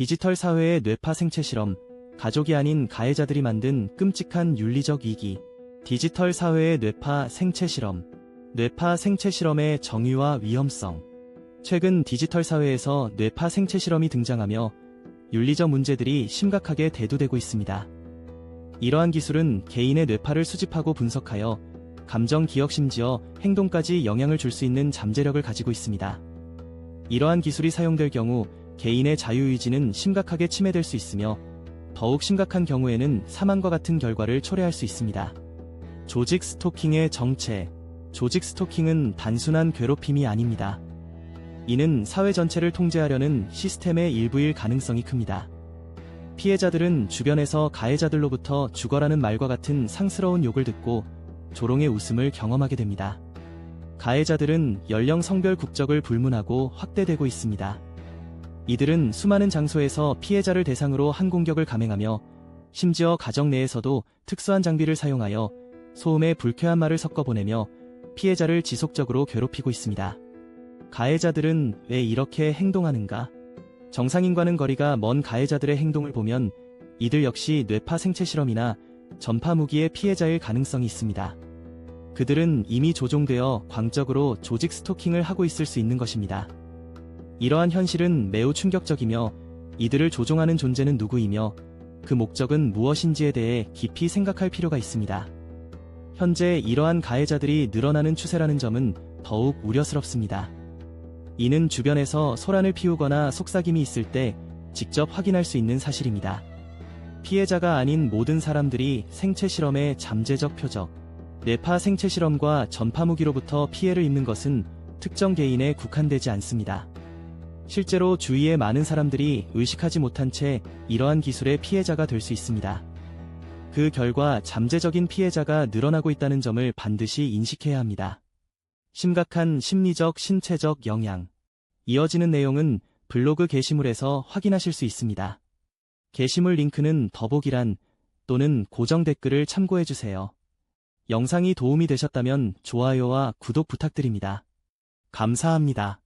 디지털 사회의 뇌파 생체 실험, 가족이 아닌 가해자들이 만든 끔찍한 윤리적 위기. 디지털 사회의 뇌파 생체 실험, 뇌파 생체 실험의 정의와 위험성. 최근 디지털 사회에서 뇌파 생체 실험이 등장하며 윤리적 문제들이 심각하게 대두되고 있습니다. 이러한 기술은 개인의 뇌파를 수집하고 분석하여 감정, 기억, 심지어 행동까지 영향을 줄 수 있는 잠재력을 가지고 있습니다. 이러한 기술이 사용될 경우 개인의 자유의지는 심각하게 침해될 수 있으며 더욱 심각한 경우에는 사망과 같은 결과를 초래할 수 있습니다. 조직 스토킹의 정체 조직 스토킹은 단순한 괴롭힘이 아닙니다. 이는 사회 전체를 통제하려는 시스템의 일부일 가능성이 큽니다. 피해자들은 주변에서 가해자들로부터 죽어라는 말과 같은 상스러운 욕을 듣고 조롱의 웃음을 경험하게 됩니다. 가해자들은 연령 성별 국적을 불문하고 확대되고 있습니다. 이들은 수많은 장소에서 피해자를 대상으로 한 공격을 감행하며 심지어 가정 내에서도 특수한 장비를 사용하여 소음에 불쾌한 말을 섞어 보내며 피해자를 지속적으로 괴롭히고 있습니다. 가해자들은 왜 이렇게 행동하는가? 정상인과는 거리가 먼 가해자들의 행동을 보면 이들 역시 뇌파 생체 실험이나 전파 무기의 피해자일 가능성이 있습니다. 그들은 이미 조종되어 광적으로 조직 스토킹을 하고 있을 수 있는 것입니다. 이러한 현실은 매우 충격적이며 이들을 조종하는 존재는 누구이며 그 목적은 무엇인지에 대해 깊이 생각할 필요가 있습니다. 현재 이러한 가해자들이 늘어나는 추세라는 점은 더욱 우려스럽습니다. 이는 주변에서 소란을 피우거나 속삭임이 있을 때 직접 확인할 수 있는 사실입니다. 피해자가 아닌 모든 사람들이 생체 실험의 잠재적 표적, 뇌파 생체 실험과 전파 무기로부터 피해를 입는 것은 특정 개인에 국한되지 않습니다. 실제로 주위의 많은 사람들이 의식하지 못한 채 이러한 기술의 피해자가 될 수 있습니다. 그 결과 잠재적인 피해자가 늘어나고 있다는 점을 반드시 인식해야 합니다. 심각한 심리적, 신체적 영향. 이어지는 내용은 블로그 게시물에서 확인하실 수 있습니다. 게시물 링크는 더보기란 또는 고정 댓글을 참고해주세요. 영상이 도움이 되셨다면 좋아요와 구독 부탁드립니다. 감사합니다.